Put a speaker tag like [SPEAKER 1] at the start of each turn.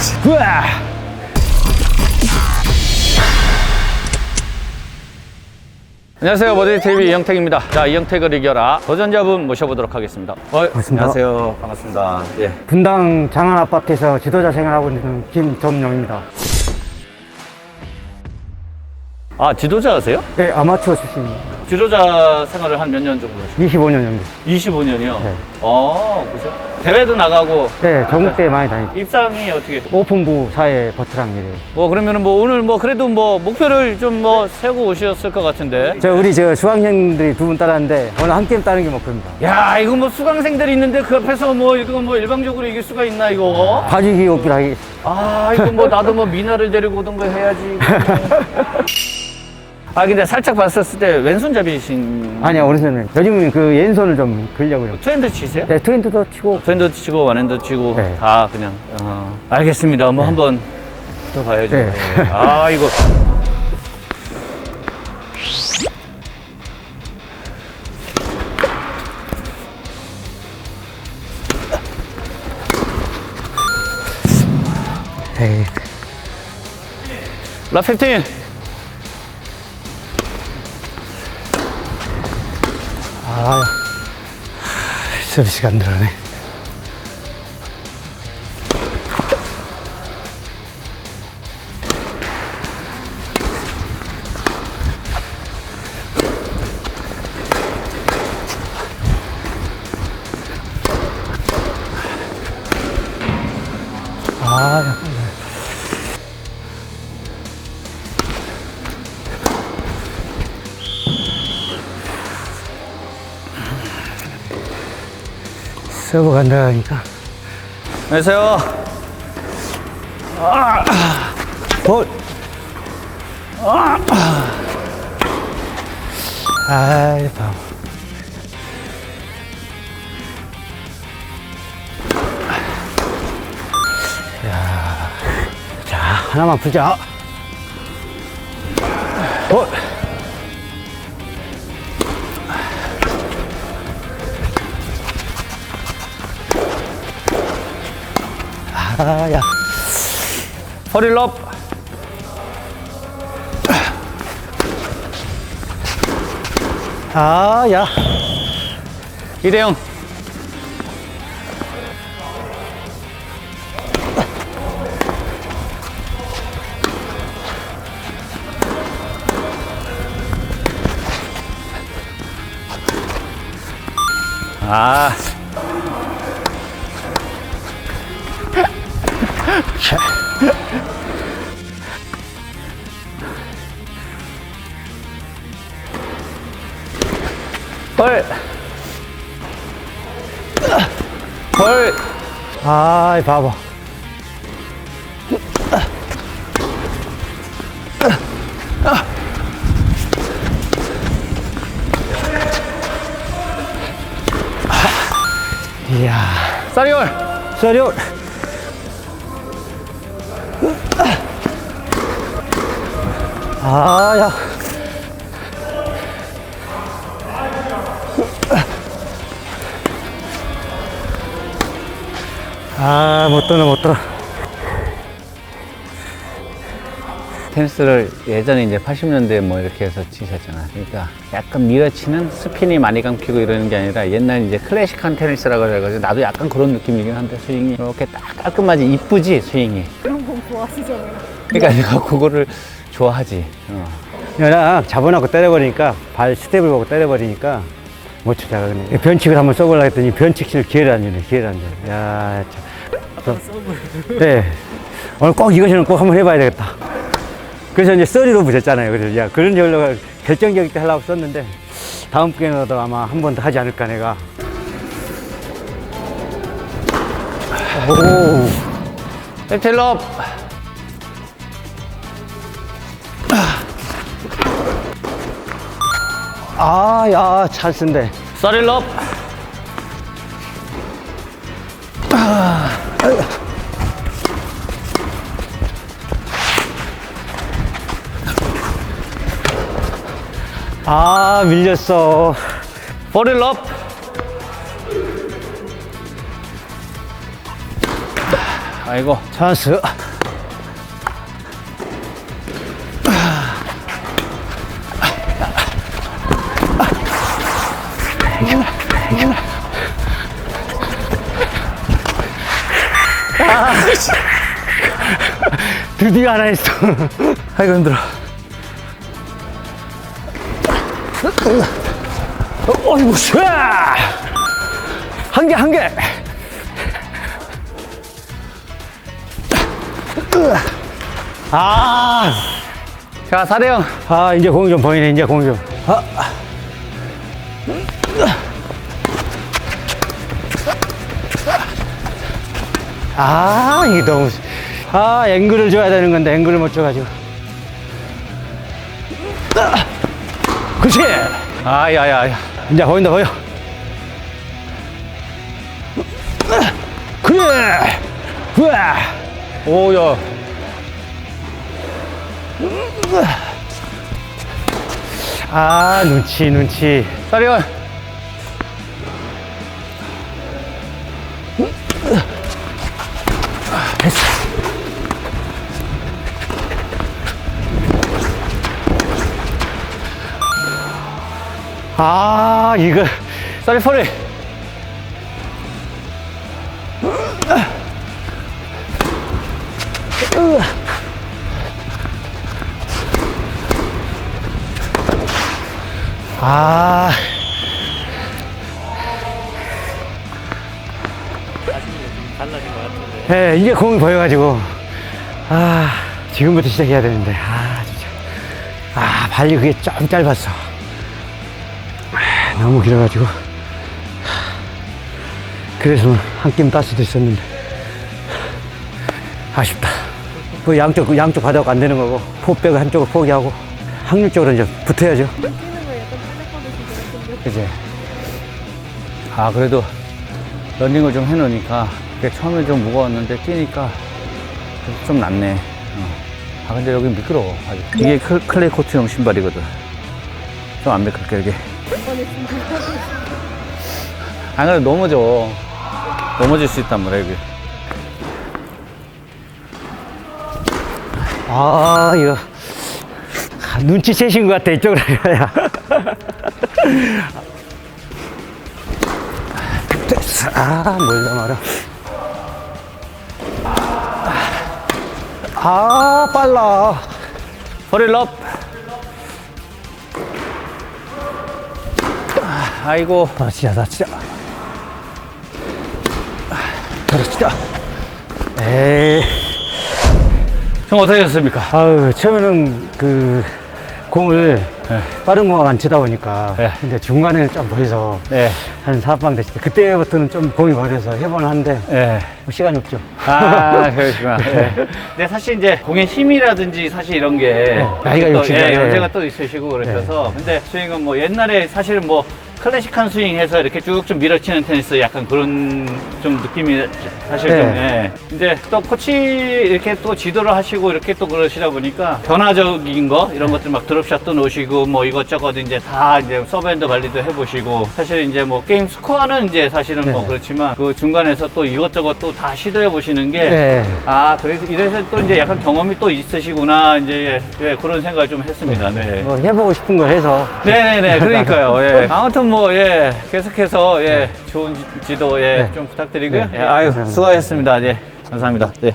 [SPEAKER 1] 그렇지.
[SPEAKER 2] 우와!
[SPEAKER 1] 안녕하세요. 모델 TV 이영택입니다. 자, 이영택을 이겨라. 도전자분 모셔보도록 하겠습니다. 어,
[SPEAKER 2] 반갑습니다.
[SPEAKER 1] 안녕하세요. 반갑습니다. 예.
[SPEAKER 2] 분당 장안 아파트에서 지도자 생활하고 있는 김점용입니다.
[SPEAKER 1] 아, 지도자세요?
[SPEAKER 2] 네, 아마추어 출신입니다.
[SPEAKER 1] 지도자 생활을 한 몇 년 정도 하셨어요?
[SPEAKER 2] 25년 정도.
[SPEAKER 1] 25년이요?
[SPEAKER 2] 네.
[SPEAKER 1] 어, 그죠? 대회도 나가고
[SPEAKER 2] 네, 전국 대회 많이 다니고.
[SPEAKER 1] 입상이 어떻게
[SPEAKER 2] 오픈부 사회 버트랑 일이에요.
[SPEAKER 1] 뭐 그러면은 뭐 오늘 뭐 그래도 뭐 목표를 좀 뭐 세고 오셨을 것 같은데
[SPEAKER 2] 저 우리 저 수강생들이 두 분 따랐는데 오늘 한 게임 따는 게 목표입니다.
[SPEAKER 1] 야 이거 뭐 수강생들이 있는데 그 앞에서 뭐 이거 뭐 일방적으로 이길 수가 있나 이거
[SPEAKER 2] 가지기 없기를 하기.
[SPEAKER 1] 아 이거 뭐 나도 뭐 미나를 데리고 오던가 해야지 아 근데 살짝 봤었을 때 왼손잡이신
[SPEAKER 2] 아니야, 오른손은. 요즘은 그 왼손을 좀 걸려고 그래요.
[SPEAKER 1] 트렌드 치세요?
[SPEAKER 2] 네, 트윈드도 치고.
[SPEAKER 1] 트렌드 치고 완핸드 치고
[SPEAKER 2] 네.
[SPEAKER 1] 다 그냥 어, 알겠습니다 뭐 한번 또 봐야죠
[SPEAKER 2] 네.
[SPEAKER 1] 예. 아 이거
[SPEAKER 2] 에이,
[SPEAKER 1] 라 15.
[SPEAKER 2] 아, 서비스가 안 들어가네. 안 들어가니까.
[SPEAKER 1] 안녕하세요
[SPEAKER 2] 볼! 아이, 바보. 야, 자, 하나만 풀자. 볼! 야.
[SPEAKER 1] 허리를 업
[SPEAKER 2] 아, 야.
[SPEAKER 1] 이대영 아 헐. 헐.
[SPEAKER 2] 아이, 바보. 이야,
[SPEAKER 1] 쌀이올.
[SPEAKER 2] 서류. 아, 야. 아, 못 떠나, 못 떠나.
[SPEAKER 1] 테니스를 예전에 이제 80년대 뭐 이렇게 해서 치셨잖아. 그러니까 약간 밀어치는 스핀이 많이 감기고 이러는 게 아니라 옛날 이제 클래식한 테니스라고 그래가지고 나도 약간 그런 느낌이긴 한데 스윙이 이렇게 딱 깔끔하지 이쁘지 스윙이.
[SPEAKER 3] 그런 거 좋아하시잖아요.
[SPEAKER 1] 그러니까 내가 그거를 좋아하지. 어.
[SPEAKER 2] 연락 잡아놓고 때려버리니까 발 스텝을 보고 때려버리니까 못 치다가 그냥 변칙을 한번 써보려고 했더니 변칙을 기회를 안 주네 기회를 안 주네 야 참. 네 오늘 꼭 이것은 꼭 한번 해봐야 되겠다 그래서 이제 써리로 붙였잖아요 그래서 야 그런 걸로 결정적일 때 하려고 썼는데 다음 게임에도 아마 한 번 더 하지 않을까 내가 오
[SPEAKER 1] 백텔럽.
[SPEAKER 2] 아, 야, 찬스인데.
[SPEAKER 1] 쌀일럽.
[SPEAKER 2] 아, 밀렸어.
[SPEAKER 1] 포릴럽. 아이고.
[SPEAKER 2] 찬스. 드디어 하나 했어.
[SPEAKER 1] 아이고, 힘들어.
[SPEAKER 2] 어이구, 샤! 한 개, 한 개. 아,
[SPEAKER 1] 자, 4대0.
[SPEAKER 2] 아, 이제 공이 좀 보이네, 이제 공이 좀. 아. 아, 이게 너무. 아, 앵글을 줘야 되는 건데, 앵글을 못 줘가지고. 아, 그렇지!
[SPEAKER 1] 아, 야, 야, 야.
[SPEAKER 2] 이제 보인다 보여 그래 우와
[SPEAKER 1] 오, 야.
[SPEAKER 2] 아 눈치 눈치
[SPEAKER 1] 4대0.
[SPEAKER 2] 아 이거.
[SPEAKER 1] 쏘리 포리.
[SPEAKER 2] 아. 예, 이제 공이 보여가지고. 아 지금부터 시작해야 되는데. 아 진짜. 아 발이 그게 좀 짧았어. 아, 너무 길어가지고 그래서 한 게임 딸 수도 있었는데 아쉽다 그 양쪽 그 양쪽 바닥 안 되는 거고 포백을 한쪽을 포기하고 확률적으로 이제 붙어야죠 그지
[SPEAKER 1] 아, 그래도 런닝을 좀 해놓으니까 그게 처음에 좀 무거웠는데 뛰니까 좀 낫네. 어. 아, 근데 여기 미끄러워. 아직. 이게 클, 클레이 코트용 신발이거든. 좀 안 미끄럽게, 이게. 안 그래도 넘어져. 넘어질 수 있단 말이야, 이게.
[SPEAKER 2] 아, 이거. 아, 눈치채신 것 같아, 이쪽으로. 됐어. 아, 몰라 말아. 아, 빨라.
[SPEAKER 1] 허리 럽. 아이고.
[SPEAKER 2] 나 진짜. 그렇지다. 에이.
[SPEAKER 1] 형 어떻게 됐습니까?
[SPEAKER 2] 아유, 처음에는 그, 공을
[SPEAKER 1] 네.
[SPEAKER 2] 빠른 공을 안 치다 보니까.
[SPEAKER 1] 네.
[SPEAKER 2] 근데 중간에 좀 보여서
[SPEAKER 1] 네.
[SPEAKER 2] 한 4방 됐을 때. 그때부터는 좀 공이 걸려서 해볼 한데.
[SPEAKER 1] 네.
[SPEAKER 2] 뭐 시간이 없죠.
[SPEAKER 1] 아, 그러시구나. 네. 근데 사실 이제 공의 힘이라든지 사실 이런 게
[SPEAKER 2] 나이가
[SPEAKER 1] 또,
[SPEAKER 2] 욕심이
[SPEAKER 1] 예. 연세가 또 있으시고 그러셔서 근데 스윙은 뭐 옛날에 사실은 뭐 클래식한 스윙 해서 이렇게 쭉좀 밀어치는 테니스 약간 그런 좀 느낌이 사실 좀
[SPEAKER 2] 네.
[SPEAKER 1] 예. 근데 또 코치 이렇게 또 지도를 하시고 이렇게 또 그러시다 보니까 변화적인 거 이런 것들 막 드롭샷도 넣으시고 뭐 이것저것 이제 다 이제 서브핸드 관리도 해보시고 사실 이제 뭐 게임 스코어는 이제 사실은 뭐
[SPEAKER 2] 네.
[SPEAKER 1] 그렇지만 그 중간에서 또 이것저것 또 다 시도해 보시는 게
[SPEAKER 2] 네.
[SPEAKER 1] 아, 그래서 이래서 또 이제 약간 경험이 또 있으시구나, 이제, 예, 그런 생각을 좀 했습니다. 네.
[SPEAKER 2] 뭐 해보고 싶은 걸 해서.
[SPEAKER 1] 네네네, 그러니까요. 예. 아무튼 뭐, 예, 계속해서, 예, 좋은 지- 지도, 예,
[SPEAKER 2] 네.
[SPEAKER 1] 좀 부탁드리고요.
[SPEAKER 2] 네.
[SPEAKER 1] 예, 아유. 수고하셨습니다. 예, 감사합니다. 네.